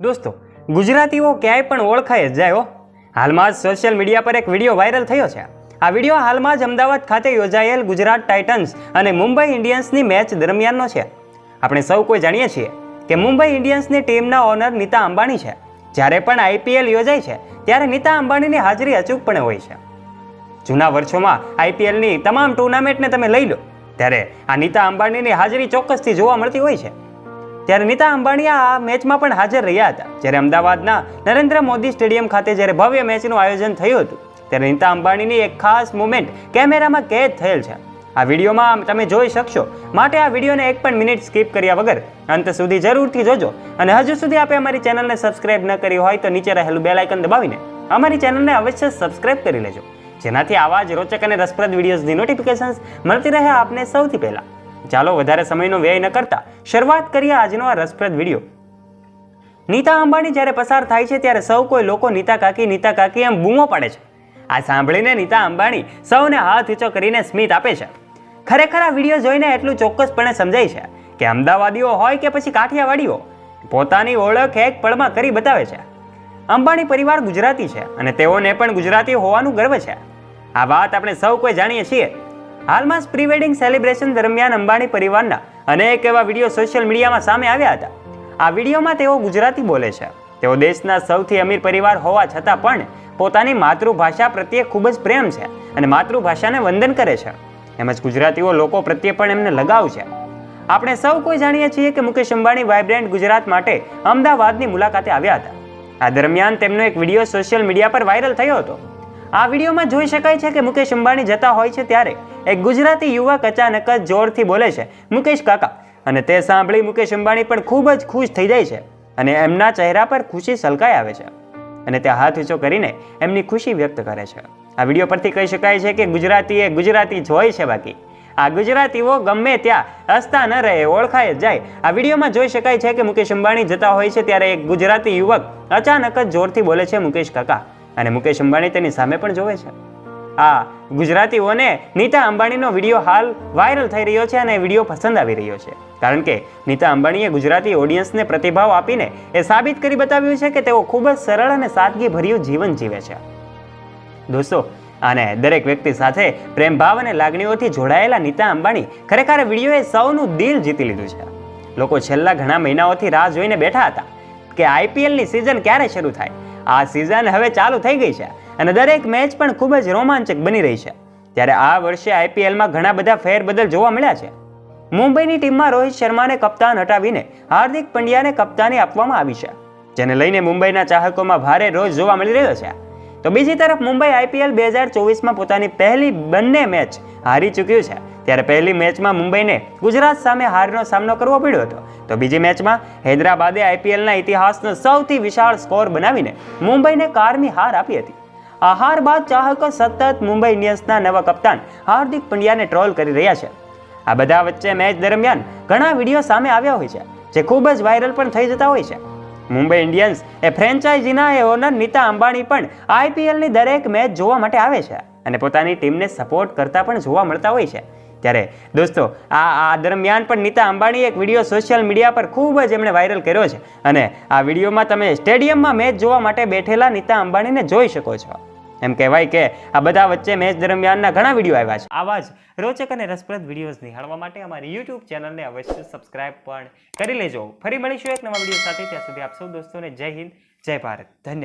દોસ્તો, ગુજરાતીઓ ક્યાંય પણ ઓળખાય જ જાય હાલમાં જ સોશિયલ મીડિયા પર એક વીડિયો વાયરલ થયો છે. આ વીડિયો હાલમાં જ અમદાવાદ ખાતે યોજાયેલ ગુજરાત ટાઇટન્સ અને મુંબઈ ઇન્ડિયન્સની મેચ દરમિયાનનો છે. આપણે સૌ કોઈ જાણીએ છીએ કે મુંબઈ ઇન્ડિયન્સની ટીમના ઓનર નીતા અંબાણી છે. જ્યારે પણ આઈપીએલ યોજાય છે, ત્યારે નીતા અંબાણીની હાજરી અચૂકપણે હોય છે. જૂના વર્ષોમાં આઈપીએલની તમામ ટુર્નામેન્ટને તમે લઈ લો, ત્યારે આ નીતા અંબાણીની હાજરી ચોક્કસથી જોવા મળતી હોય છે. ત્યારે નીતા અંબાણી આ મેચમાં પણ હાજર રહ્યા હતા. જ્યારે અમદાવાદના નરેન્દ્ર મોદી સ્ટેડિયમ ખાતે જ્યારે ભવ્ય મેચનું આયોજન થયું હતું, ત્યારે નીતા અંબાણીની એક ખાસ મુમેન્ટ કેમેરામાં કેદ થયેલ છે. આ વિડીયોમાં તમે જોઈ શકશો. માટે આ વિડીયોને એક પણ મિનિટ સ્કીપ કર્યા વગર અંત સુધી જરૂરથી જોજો. અને હજુ સુધી આપે અમારી ચેનલને સબસ્ક્રાઇબ ન કરી હોય તો નીચે રહેલું બેલ આઇકન દબાવીને અમારી ચેનલને અવશ્ય સબસ્ક્રાઇબ કરી લેજો. જેનાથી આવા જ રોચક અને રસપ્રદ વિડીયોઝની નોટિફિકેશન્સ મળતી રહે આપને સૌથી પહેલા. ચાલો વધારે સમયનો વ્યય ન કરતા શરૂઆત કરીએ આજનો આ રસપ્રદ વીડિયો. નીતા અંબાણી જ્યારે પસાર થાય છે ત્યારે સૌ કોઈ લોકો નીતા કાકી નીતા કાકી એમ બૂમો પાડે છે. આ સાંભળીને નીતા અંબાણી સૌને હાથ ઊંચો કરીને સ્મિત આપે છે. ખરેખર આ વીડિયો જોઈને એટલું ચોક્કસપણે સમજાય છે કે અમદાવાદીઓ હોય કે પછી કાઠિયાવાડીઓ, પોતાની ઓળખ એક પળમાં કરી બતાવે છે. અંબાણી પરિવાર ગુજરાતી છે અને તેઓને પણ ગુજરાતી હોવાનું ગર્વ છે. આ વાત આપણે સૌ કોઈ જાણીએ છીએ. હાલમાં જ પ્રી વેડિંગ સેલિબ્રેશન દરમિયાન અંબાણી પરિવારના અનેક એવા વીડિયો સોશિયલ મીડિયામાં સામે આવ્યા હતા. આ વિડીયોમાં તેઓ ગુજરાતી બોલે છે. તેઓ દેશના સૌથી અમીર પરિવાર હોવા છતાં પણ પોતાની માતૃભાષા પ્રત્યે ખૂબ જ પ્રેમ છે અને માતૃભાષાને વંદન કરે છે. તેમજ ગુજરાતીઓ લોકો પ્રત્યે પણ એમને લગાવ છે. આપણે સૌ કોઈ જાણીએ છીએ કે મુકેશ અંબાણી વાઇબ્રન્ટ ગુજરાત માટે અમદાવાદની મુલાકાતે આવ્યા હતા. આ દરમિયાન તેમનો એક વીડિયો સોશિયલ મીડિયા પર વાયરલ થયો હતો. આ વિડીયોમાં જોઈ શકાય છે કે મુકેશ અંબાણી જતા હોય છે ત્યારે એક ગુજરાતી યુવક અચાનક જ જોરથી બોલે છે, મુકેશ કાકા. અને તે સાંભળી મુકેશ અંબાણી પણ ખૂબ જ ખુશ થઈ જાય છે અને એમના ચહેરા પર ખુશી સલકાઈ આવે છે અને તે હાથ ઊંચો કરીને એમની ખુશી વ્યક્ત કરે છે. આ વીડિયો પરથી કહી શકાય છે કે ગુજરાતી એ ગુજરાતી જ હોય છે બાકી. આ ગુજરાતીઓ ગમે ત્યાં હસતા ન રહે, ઓળખાય જ જાય. આ વિડીયોમાં જોઈ શકાય છે કે મુકેશ અંબાણી જતા હોય છે ત્યારે એક ગુજરાતી યુવક અચાનક જ જોરથી બોલે છે, મુકેશ કાકા. અને મુકેશ અંબાણી તેની સામે પણ જોવે છે. આ ગુજરાતીઓને નીતા અંબાણીનો વીડિયો હાલ વાયરલ થઈ રહ્યો છે અને વીડિયો પસંદ આવી રહ્યો છે. કારણ કે નીતા અંબાણીએ ગુજરાતી ઓડિયન્સને પ્રતિભાવ આપીને એ સાબિત કરી બતાવ્યું છે કે તેઓ ખૂબ જ સરળ અને સાદગીભર્યું જીવન જીવે છે. દોસ્તો અને દરેક વ્યક્તિ સાથે પ્રેમભાવ અને લાગણીઓથી જોડાયેલા નીતા અંબાણી ખરેખર વિડીયોએ સૌનું દિલ જીતી લીધું છે. લોકો છેલ્લા ઘણા મહિનાઓથી રાહ જોઈને બેઠા હતા કે આઈપીએલની સિઝન ક્યારે શરૂ થાય? આ સિઝન હવે ચાલુ થઈ ગઈ છે અને દરેક મેચ પણ ખૂબ જ રોમાંચક બની રહી છે. ત્યારે આ વર્ષે આઈપીએલમાં ઘણા બધા ફેરબદલ જોવા મળ્યા છે. મુંબઈની ટીમમાં રોહિત શર્માને કપ્તાન હટાવીને હાર્દિક પંડ્યાને કપ્તાની આપવામાં આવી છે. જેને લઈને મુંબઈના ચાહકોમાં ભારે રોજ જોવા મળી રહ્યો છે. તો બીજી તરફ મુંબઈ આઈપીએલ બે હજાર ચોવીસમાં પોતાની પહેલી બંને મેચ હારી ચૂક્યું છે. ત્યારે પહેલી મેચમાં મુંબઈને ગુજરાત સામે હારનો સામનો કરવો પડ્યો હતો. તો બીજી મેચમાં હૈદરાબાદે આઈપીએલના ઇતિહાસનો સૌથી વિશાળ સ્કોર બનાવીને મુંબઈને કારમી હાર આપી હતી. આ હાર બાદ ચાહકો સતત મુંબઈ ઇન્ડિયન્સના નવા કપ્તાન હાર્દિક પંડ્યાને ટ્રોલ કરી રહ્યા છે. આ બધા વચ્ચે મેચ દરમિયાન ઘણા વીડિયો સામે આવ્યા હોય છે, જે ખૂબ જ વાયરલ પણ થઈ જતા હોય છે. મુંબઈ ઇન્ડિયન્સ એ ફ્રેન્ચાઇઝીના એ ઓનર નીતા અંબાણી પણ આઈપીએલની દરેક મેચ જોવા માટે આવે છે અને પોતાની ટીમને સપોર્ટ કરતા પણ જોવા મળતા હોય છે. ત્યારે દોસ્તો, આ આ દરમિયાન પણ નીતા અંબાણી એક વીડિયો સોશિયલ મીડિયા પર ખૂબ જ એમણે વાયરલ કર્યો છે અને આ વિડીયોમાં તમે સ્ટેડિયમમાં મેચ જોવા માટે બેઠેલા નીતા અંબાણીને જોઈ શકો છો. એમ કહેવાય કે આ બધા વચ્ચે મેચ દરમિયાનના ઘણા વીડિયો આવ્યા છે. આવા જ રોચક અને રસપ્રદ વિડીયોઝ નિહાળવા માટે અમારી યુટ્યુબ ચેનલને અવશ્ય સબસ્ક્રાઇબ પણ કરી લેજો. ફરી મળીશું એક નવા વીડિયો સાથે. ત્યાં સુધી આપ સૌ દોસ્તોને જય હિન્દ, જય ભારત. ધન્યવાદ.